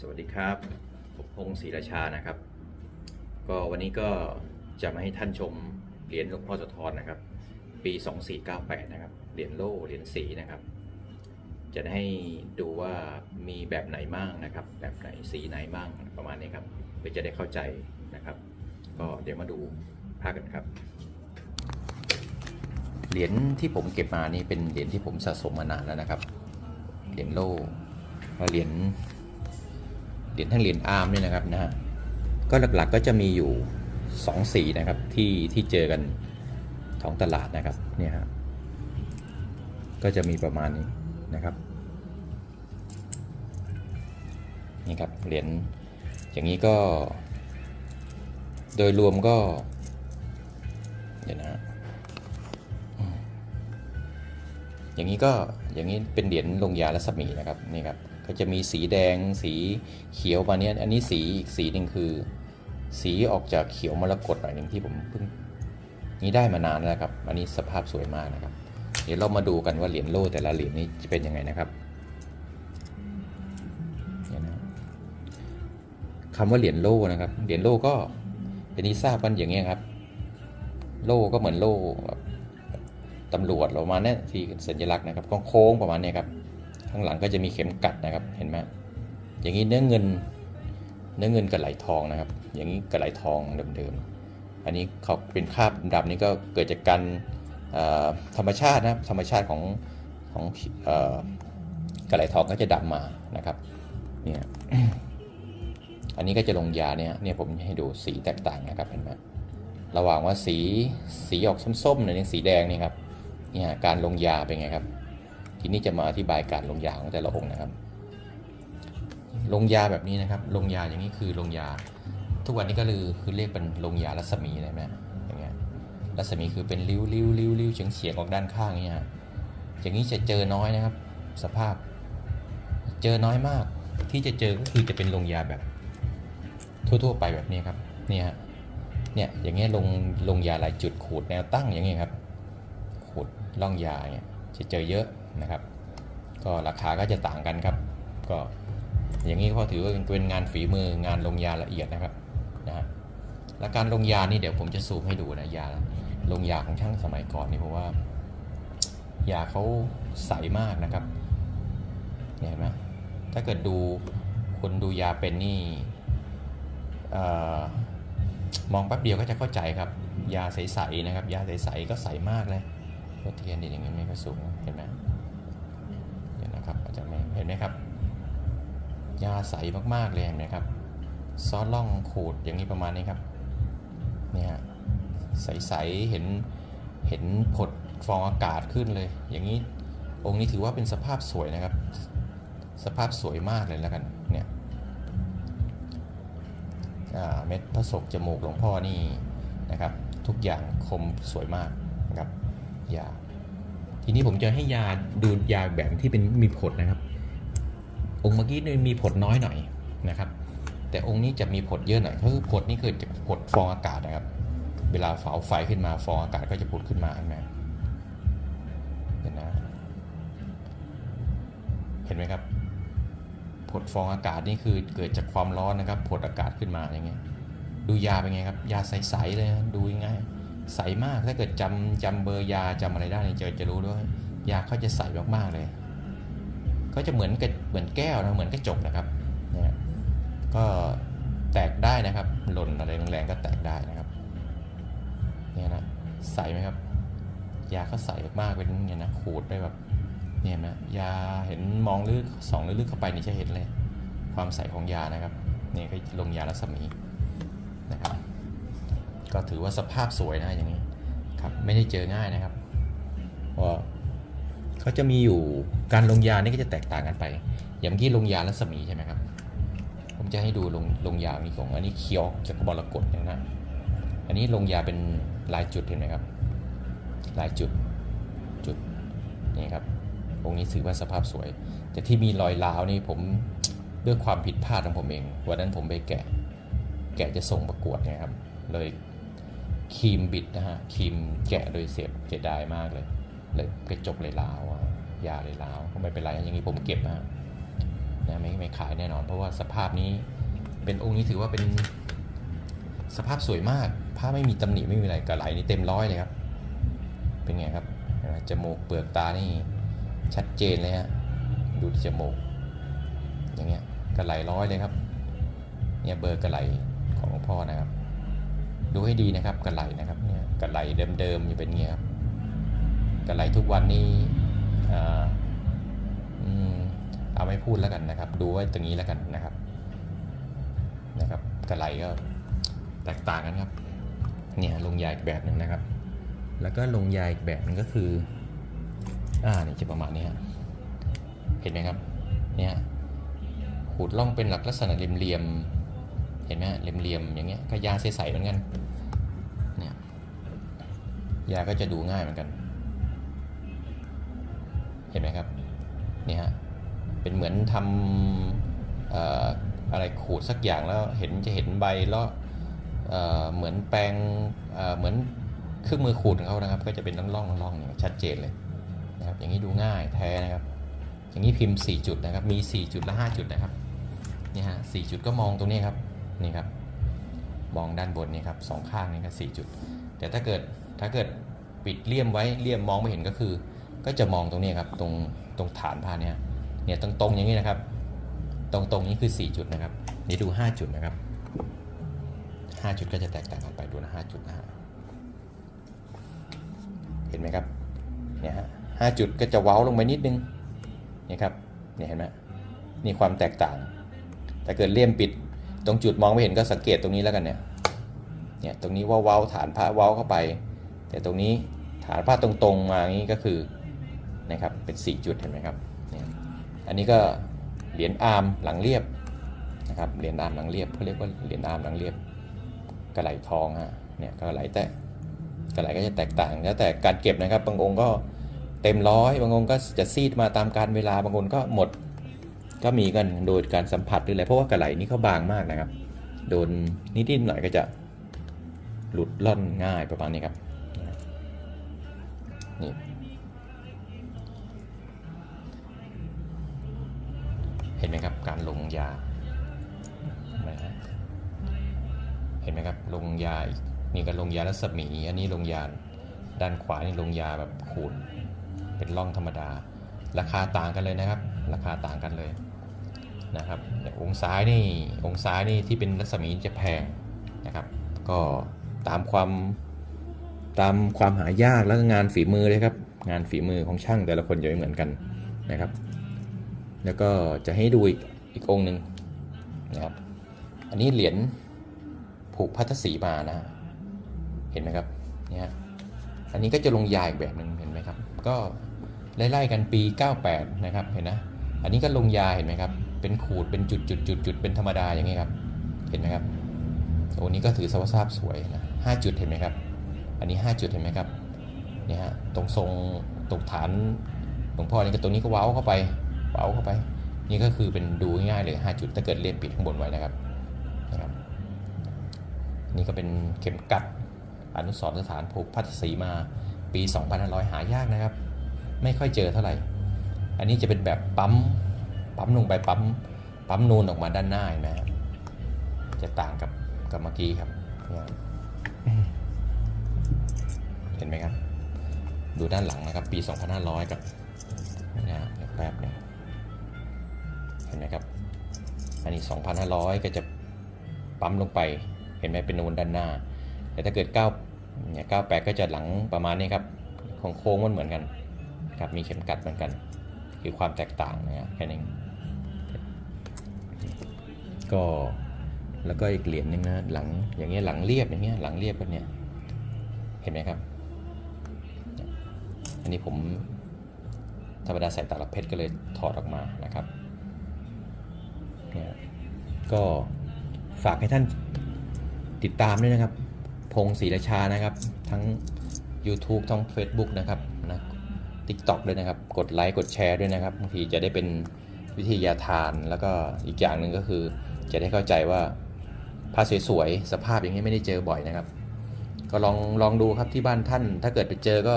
สวัสดีครับผมพงศ์ศรีราชานะครับ ก็วันนี้ก็จะมาให้ท่านชมเหรียญหลวงพ่อโสธรนะครับ ปี 2498 นะครับ เหรียญโล่เหรียญสีนะครับ จะให้ดูว่ามีแบบไหนบ้างนะครับ แบบไหนสีไหนบ้างประมาณนี้ครับเพื่อจะได้เข้าใจนะครับ ก็เดี๋ยวมาดูภาพกันครับ เหรียญที่ผมเก็บมานี่เป็นเหรียญที่ผมสะสมมานานแล้วนะครับ เหรียญโล่และเหรียญ เหรียญทั้งเหรียญอาร์มเนี่ยนะครับนะฮะก็หลักๆก็จะมีอยู่ 2 สีนะครับที่ที่เจอกันท้องตลาดนะครับเนี่ยฮะก็จะมีประมาณนี้นะครับนี่ครับเหรียญอย่างนี้ก็ โดยรวมก็เดี๋ยวนะฮะอย่างนี้ก็อย่างนี้เป็นเหรียญลงยารัศมีนะครับนี่ครับ ก็จะมีสีแดงสีเขียวมาเนี้ยอันนี้สีอีกสีหนึ่งคือ สีออกจากเขียวมรกตหน่อยหนึ่งที่ผมเพิ่งนี้ได้มานานแล้วครับ อันนี้สภาพสวยมากนะครับ เดี๋ยวเรามาดูกันว่าเหรียญโล่แต่ละเหรียญนี้จะเป็นยังไงนะครับคำว่าเหรียญโล่นะครับ เหรียญโล่ก็เป็นที่ทราบกันอย่างเงี้ยครับ โล่ก็เหมือนโล่แบบตำรวจเรามาเนี่ยที่สัญลักษณ์นะครับโค้งประมาณเนี้ยครับ ข้างหลังก็จะมีเข็มกัดนะครับเห็นไหมอย่างนี้เนื้อเงินเนื้อเงินกับไหลทองนะครับ อย่างนี้กับไหลทองเดิมๆอันนี้เขาเป็นคราบดำๆนี่ก็เกิดจากการธรรมชาตินะครับธรรมชาติของของกระไหลทองก็จะดำมานะครับเนี่ยอันนี้ก็จะลงยาเนี่ยเนี่ยผมให้ดูสีแตกต่างนะครับเห็นไหมระหว่างว่าสีสีออกส้มๆเนี่ยสีแดงนี่ครับเนี่ยการลงยาเป็นไงครับ ทีนี้จะมาอธิบายการลงยาของแต่ละองค์นะครับ ลงยาแบบนี้นะครับ ลงยาอย่างนี้คือลงยา ทุกวันนี้ก็คือคือเรียกเป็นลงยารัศมีเลยไหมอย่างเงี้ยรัศมีคือเป็นริ้วริ้วริ้วริ้วเฉียงเฉียงออกด้านข้างเงี้ยอย่างนี้จะเจอน้อยนะครับ สภาพ เจอน้อยมากที่จะเจอก็คือจะเป็นลงยาแบบ ทั่ว ๆ ไปแบบนี้ครับเนี่ยเนี่ยอย่างเงี้ยลงลงยาหลายจุดขูดแนวตั้งอย่างเงี้ยครับขูดล่องยาเนี่ยจะเจอเยอะ นะครับ ก็ราคาก็จะต่างกันครับ ก็อย่างนี้ก็ถือว่าเป็นงานฝีมืองานลงยาละเอียดนะครับนะฮะและการลงยานี่เดี๋ยวผมจะซูมให้ดูนะยาลงยาของช่างสมัยก่อนนี่เพราะว่ายาเขาใสมากนะครับเห็นไหมถ้าเกิดดูคนดูยาเป็นนี่เอ่อมองแป๊บเดียวก็จะเข้าใจครับ ยาใสๆนะครับ ยาใสๆก็ใสมากเลย โทษทีอันนี้อย่างนี้ไม่ค่อยสูงเห็นไหมเดี๋ยวนะครับอาจจะไม่เห็นไหมครับ ยาใสมากๆเลยเห็นไหมครับซอสล่องขูดอย่างนี้ประมาณนี้ครับเนี่ยใสๆเห็นเห็นผดฟองอากาศขึ้นเลย อย่างนี้องค์นี้ถือว่าเป็นสภาพสวยนะครับ สภาพสวยมากเลยแล้วกันเนี่ยเม็ดพระศกจมูกหลวงพ่อนี่นะครับ ทุกอย่างคมสวยมากนะครับ ยา ทีนี้ผมจะให้ยาดูยาแบบที่เป็นมีผลนะครับ องค์เมื่อกี้นี่มีผลน้อยหน่อยนะครับ แต่องค์นี้จะมีผลเยอะหน่อยก็คือผลนี่คือจะผลฟองอากาศนะครับ เวลาเผาไฟขึ้นมาฟองอากาศก็จะผุดขึ้นมาเห็นไหมเห็นนะเห็นไหมครับผดฟองอากาศนี่คือเกิดจากความร้อนนะครับผดอากาศขึ้นมาอย่างเงี้ยดูยาเป็นไงครับ ยาใสๆเลยดูง่าย ใสมากถ้าเกิดจำจำเบอร์ยาจำอะไรได้เนี่ยจะจะรู้ด้วยยาเขาจะใสมากๆเลยก็จะเหมือนกับเหมือนแก้วนะเหมือนกระจกนะครับเนี่ยก็แตกได้นะครับหล่นอะไรแรงๆก็แตกได้นะครับเนี่ยนะใสไหมครับ ยาเขาใสมากๆเป็นเนี่ยนะขูดได้แบบเนี่ยนะยาเห็นมองลึกสองลึกๆเข้าไปนี่จะเห็นเลย ความใสของยานะครับเนี่ยก็ลงยารัศมีนะครับ ก็ถือว่าสภาพสวยนะอย่างนี้ครับไม่ได้เจอง่ายนะครับเขาจะมีอยู่การลงยานี่ก็จะแตกต่างกันไป อย่างเมื่อกี้ลงยารัศมีใช่ไหมครับ ผมจะให้ดูลงลงยามีของอันนี้เคียวจากบรกฎอย่างนะ อันนี้ลงยาเป็นลายจุดเห็นไหมครับลายจุดจุดนี่ครับองค์นี้ถือว่าสภาพสวย แต่ที่มีรอยร้าวนี่ผมด้วยความผิดพลาดของผมเองวันนั้นผมไปแกะ แกะจะส่งประกวดเนี่ยครับเลย ครีมบิดนะฮะครีมแกะโดยเสียบเสียดายมากเลย เลยกระจกเลยล้าวยาเลยล้าวก็ไม่เป็นไรอย่างนี้ผมเก็บนะฮะนะไม่ไม่ขายแน่นอน เพราะว่าสภาพนี้เป็นองค์นี้ถือว่าเป็นสภาพสวยมากผ้าไม่มีตำหนิไม่มีอะไรกระไหลนี่เต็มร้อยเลยครับ เป็นไงครับจมูกเปลือกตานี่ชัดเจนเลยฮะดูที่จมูกอย่างเงี้ยกระไหลร้อยเลยครับเนี่ยเบอร์กระไหลของหลวงพ่อนะครับ ดูให้ดีนะครับกระไหลนะครับเนี่ยกระไหลเดิมๆอยู่เป็นเงี้ยครับกระไหลทุกวันนี้อ่เอาไม่พูดแล้วกันนะครับ ดูไว้ตรงนี้แล้วกันนะครับนะครับกระไหลก็แตกต่างกันครับเนี่ยลงยาอีกแบบหนึ่งนะครับ แล้วก็ลงยาอีกแบบหนึ่งก็คืออ่านี่จะประมาณนี้ฮะเห็นไหมครับเนี่ยขูดล่องเป็นหลักลักษณะเหลี่ยมๆเห็นไหมเหลี่ยมๆอย่างเงี้ยก็ยาใสๆเหมือนกัน ยาก็จะดูง่ายเหมือนกัน เห็นไหมครับเนี่ยฮะเป็นเหมือนทำออะไรขูดสักอย่างแล้วเห็นจะเห็นใบแล้วเหมือนแปรงเหมือนเครื่องมือขูดของเขานะครับ ก็จะเป็นร่องๆร่องๆองชัดเจนเลยนะครับอย่างนี้ดูง่ายแท้นะครับ อย่างนี้พิมพ์ 4 จุดนะครับมี 4 จุดและ 5 จุดนะครับนี่ฮะสจุดก็มองตรงนี้ครับนี่ครับมองด้านบนนี่ครับสองข้างนี่ก็4จุด แต่ถ้าเกิด ถ้าเกิดปิดเลี่ยมไว้เลี่ยมมองไม่เห็นก็คือ ก็จะมองตรงนี้ครับตรงตรงฐานผ้าเนี่ยเนี่ยตรงตรงอย่างนี้นะครับ ตรงตรงนี้คือ 4 จุดนะครับนี่ดู 5 จุดนะครับ 5 จุดก็จะแตกต่างกันไปดูนะ5จุดนะฮะเห็นไหมครับเนี่ยฮะห้าจุดก็จะเว้าลงไปนิดนึงนี่ครับเนี่ยเห็นไหมนี่ความแตกต่าง แต่เกิดเลี่ยมปิดตรงจุดมองไม่เห็นก็สังเกตตรงนี้แล้วกันเนี่ยเนี่ยตรงนี้ว่าเว้าฐานพระเว้าเข้าไป แต่ตรงนี้ฐานพระตรงๆมาอย่างนี้ก็คือนะครับเป็น 4 จุดเห็นไหมครับอันนี้ก็เหรียญอาร์มหลังเรียบนะครับเหรียญอาร์มหลังเรียบเขาเรียกว่าเหรียญอาร์มหลังเรียบกระไหลทองฮะเนี่ยกระไหลแต่กระไหลก็จะแตกต่างแล้วแต่การเก็บนะครับบางองค์ก็เต็มร้อยบางองค์ก็จะซีดมาตามการเวลาบางองค์ก็หมดก็มีกันโดยการสัมผัสหรืออะไรเพราะว่ากระไหลนี่เขาบางมากนะครับ โดนนิดๆหน่อยก็จะหลุดล่อนง่ายประมาณนี้ครับ นี่เห็นไหมครับการลงยานะฮะเห็นไหมครับลงยาอีกนี่ก็ลงยารัศมีอันนี้ลงยาด้านขวานี่ลงยาแบบขูดเป็นร่องธรรมดา ราคาต่างกันเลยนะครับ ราคาต่างกันเลยนะครับองซ้ายนี่องซ้ายนี่ที่เป็นรัศมีจะแพงนะครับ ก็ตามความ ตามความหายากแล้วก็งานฝีมือเลยครับ งานฝีมือของช่างแต่ละคนจะไม่เหมือนกันนะครับ แล้วก็จะให้ดูอีกอีกองหนึ่งนะครับ อันนี้เหรียญผูกพัทธสีมานะ เห็นไหมครับเนี่ยฮะอันนี้ก็จะลงยาอีกแบบหนึ่งเห็นไหมครับ ก็ไล่ๆกันปี 98 นะครับ เห็นนะ อันนี้ก็ลงยาเห็นไหมครับ เป็นขูด เป็นจุดจุดจุดจุดเป็นธรรมดาอย่างนี้ครับ เห็นไหมครับ โอ้นี้ก็ถือสภาพสวยนะห้าจุดเห็นไหมครับ อันนี้ 5 จุดเห็นไหมครับเนี่ยฮะตรงทรงตรงฐานหลวงพ่อนี่ก็ตรงนี้ก็เว้าเข้าไปเว้าเข้าไป นี่ก็คือเป็นดูง่ายๆเลย 5 จุดถ้าเกิดเรียบปิดข้างบนไว้นะครับนะครับ นี่ก็เป็นเข็มกัดอนุสรณ์สถานผูพัทสีมาปี 2500 หายากนะครับ ไม่ค่อยเจอเท่าไหร่ อันนี้จะเป็นแบบปั๊มปั๊มลงไปปั๊มปั๊มนูนออกมาด้านหน้าเห็นไหมฮะจะต่างกับกับเมื่อกี้ครับ เห็นไหมครับ ดูด้านหลังนะครับ ปี 2500 กับนะฮะเดี๋ยแป๊บนึงเห็นไหมครับ อันนี้ 2,500 ก็จะปั๊มลงไป เห็นไหมเป็นนูนด้านหน้า แต่ถ้าเกิด9เนี่ย98 ก็จะหลังประมาณนี้ครับของโค้งมันเหมือนกันครับ มีเข็มกัดเหมือนกัน คือความแตกต่างนะฮะแค่นี้ก็แล้วก็อีกเหรียญหนึงนะหลังอย่างเงี้ยหลังเรียบอย่างเงี้ยหลังเรียบกันเนี่ยเห็นไหมครับ อันนี้ผมธรรมดาใส่ตลับเพชรก็เลยถอดออกมานะครับเนี่ยก็ฝากให้ท่านติดตามด้วยนะครับ พงศรีราชานะครับ ทั้ง YouTube ทั้ง Facebook นะครับนะ TikTok ด้วยนะครับ กดไลค์กดแชร์ด้วยนะครับบางทีจะได้เป็นวิทยาทานแล้วก็อีกอย่างหนึ่งก็คือ จะได้เข้าใจว่าผ้าสวยๆสภาพอย่างนี้ไม่ได้เจอบ่อยนะครับ ก็ลองลองดูครับที่บ้านท่าน ถ้าเกิดไปเจอก็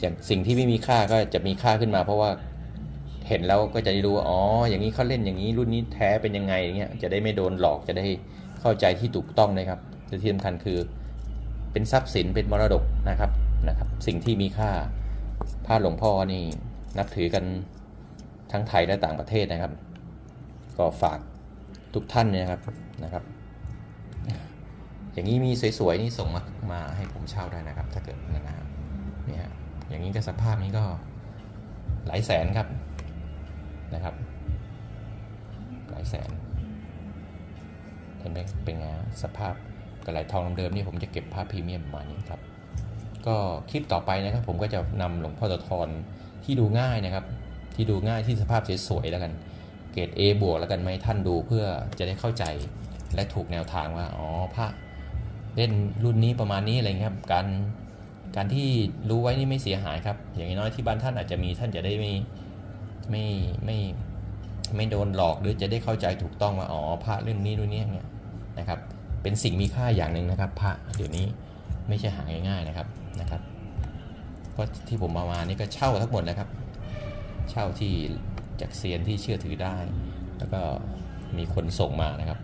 อย่างสิ่งที่ไม่มีค่าก็จะมีค่าขึ้นมา เพราะว่าเห็นแล้วก็จะได้รู้ว่าอ๋อ อย่างนี้เขาเล่นอย่างนี้รุ่นนี้แท้เป็นยังไงอย่างเงี้ยจะได้ไม่โดนหลอกจะได้เข้าใจที่ถูกต้องนะครับและที่สำคัญคือเป็นทรัพย์สินเป็นมรดกนะครับนะครับ สิ่งที่มีค่าผ้าหลวงพ่อนี่นับถือกันทั้งไทยและต่างประเทศนะครับ ก็ฝากทุกท่านนะครับนะครับ อย่างนี้มีสวยๆนี่ส่งมามาให้ผมเช่าได้นะครับ ถ้าเกิดนั่นนะครับนี่ฮะ อย่างนี้ก็สภาพนี้ก็หลายแสนครับนะครับ หลายแสน เห็นไหมเป็นไงสภาพกระไหลทองเดิมนี่ผมจะเก็บภาพพรีเมียมประมาณนี้ครับ ก็คลิปต่อไปนะครับ ผมก็จะนำหลวงพ่อโสธรที่ดูง่ายนะครับ ที่ดูง่ายที่สภาพสวยๆแล้วกัน เกรด A บวกแล้วกันไหมท่านดูเพื่อจะได้เข้าใจและถูกแนวทางว่าอ๋อพระเล่นรุ่นนี้ประมาณนี้อะไรครับการ การที่รู้ไว้นี่ไม่เสียหายครับ อย่างน้อยที่บ้านท่านอาจจะมีท่านจะได้ไม่ไม่ไม่ไม่โดนหลอกหรือจะได้เข้าใจถูกต้องว่าอ๋อพระเรื่องนี้รุ่นนี้เนี่ยนะครับ เป็นสิ่งมีค่าอย่างหนึ่งนะครับ พระเดี๋ยวนี้ไม่ใช่หาง่ายๆนะครับนะครับเพราะที่ผมมามานี่ก็เช่าทั้งหมดนะครับ เช่าที่จากเซียนที่เชื่อถือได้ แล้วก็มีคนส่งมานะครับ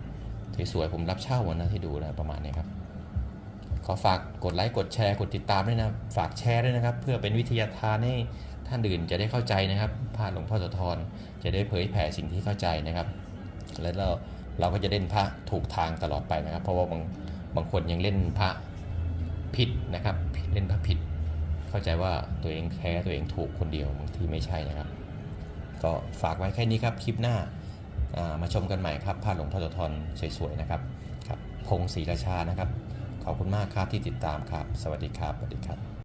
สวยๆผมรับเช่าหมดนะที่ดูนะประมาณนี้ครับ ขอฝากกดไลค์กดแชร์กดติดตามด้วยนะฝากแชร์ด้วยนะครับ เพื่อเป็นวิทยาทานให้ท่านอื่นจะได้เข้าใจนะครับพระหลวงพ่อโสธรจะได้เผยแผ่สิ่งที่เข้าใจนะครับ แล้วเราเราก็จะเล่นพระถูกทางตลอดไปนะครับ เพราะว่าบางบางคนยังเล่นพระผิดนะครับ เล่นพระผิด เข้าใจว่าตัวเองแท้ตัวเองถูกคนเดียวบางทีไม่ใช่นะครับ ก็ฝากไว้แค่นี้ครับคลิปหน้าามาชมกันใหม่ครับพระหลวงพ่อโสธรสวยๆนะครับครับพงศรีราชานะครับ ขอบคุณมากครับที่ติดตามครับ สวัสดีครับ สวัสดีครับ